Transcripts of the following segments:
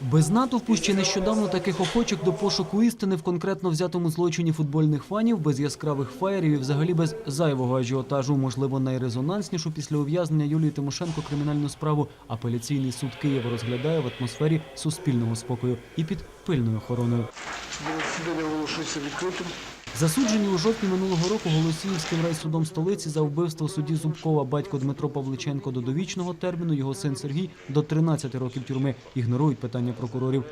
Без натовпу ще нещодавно таких охочих до пошуку істини в конкретно взятому злочині футбольних фанів, без яскравих фаєрів і взагалі без зайвого ажіотажу. Можливо, найрезонанснішу після ув'язнення Юлії Тимошенко кримінальну справу апеляційний суд Києва розглядає в атмосфері суспільного спокою і під пильною охороною. Засідання оголошується відкритим. Засуджені у жовтні минулого року Голосіївським райсудом столиці за вбивство судді Зубкова батько Дмитро Павличенко до довічного терміну, його син Сергій до 13 років тюрми. Ігнорують питання прокурорів.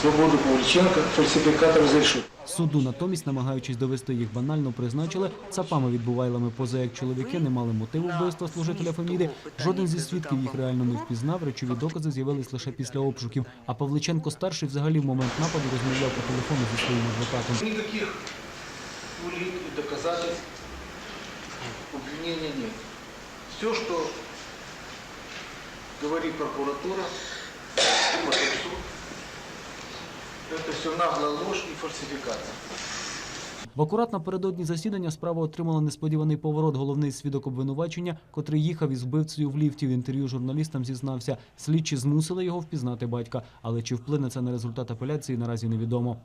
Свободу Павліченка, фальсифікатор зайшов. Суду натомість, намагаючись довести їх банально, призначили цапами відбувайлами, поза як чоловіки не мали мотиву вбивства служителя Феміди. Жоден зі свідків їх реально не впізнав. Речові докази з'явились лише після обшуків. А Павличенко старший взагалі в момент нападу розмовляв по телефону зі своїм адвокатом. Никаких улик и доказательств обвинения нет. Все, что говорит прокуратура, это все наглая ложь и фальсификация. В акурат напередодні засідання справа отримала несподіваний поворот. Головний свідок обвинувачення, котрий їхав із вбивцею в ліфті в інтерв'ю журналістам, зізнався. Слідчі змусили його впізнати батька, але чи вплине це на результат апеляції, наразі невідомо.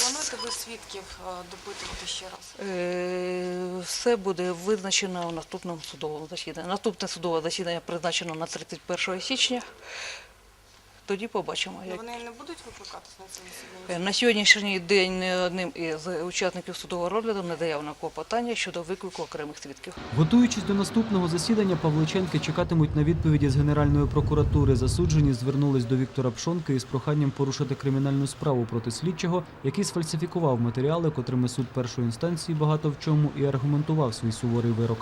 Плануєте ви свідків е, допитувати ще раз? Е, Все буде визначено в наступному судовому засіданні. Наступне судове засідання призначено на 31 січня. Тоді побачимо. Ну, Як. Вони не будуть викликатись на це засідання? Е, На сьогоднішній день ні одним із учасників судового розгляду не заявлено клопотання щодо виклику окремих свідків. Готуючись до наступного засідання, Павличенки чекатимуть на відповіді з Генеральної прокуратури. Засуджені звернулись до Віктора Пшонки із проханням порушити кримінальну справу проти слідчого, який сфальсифікував матеріали, котрими суд першої інстанції багато в чому і аргументував свій суворий вирок.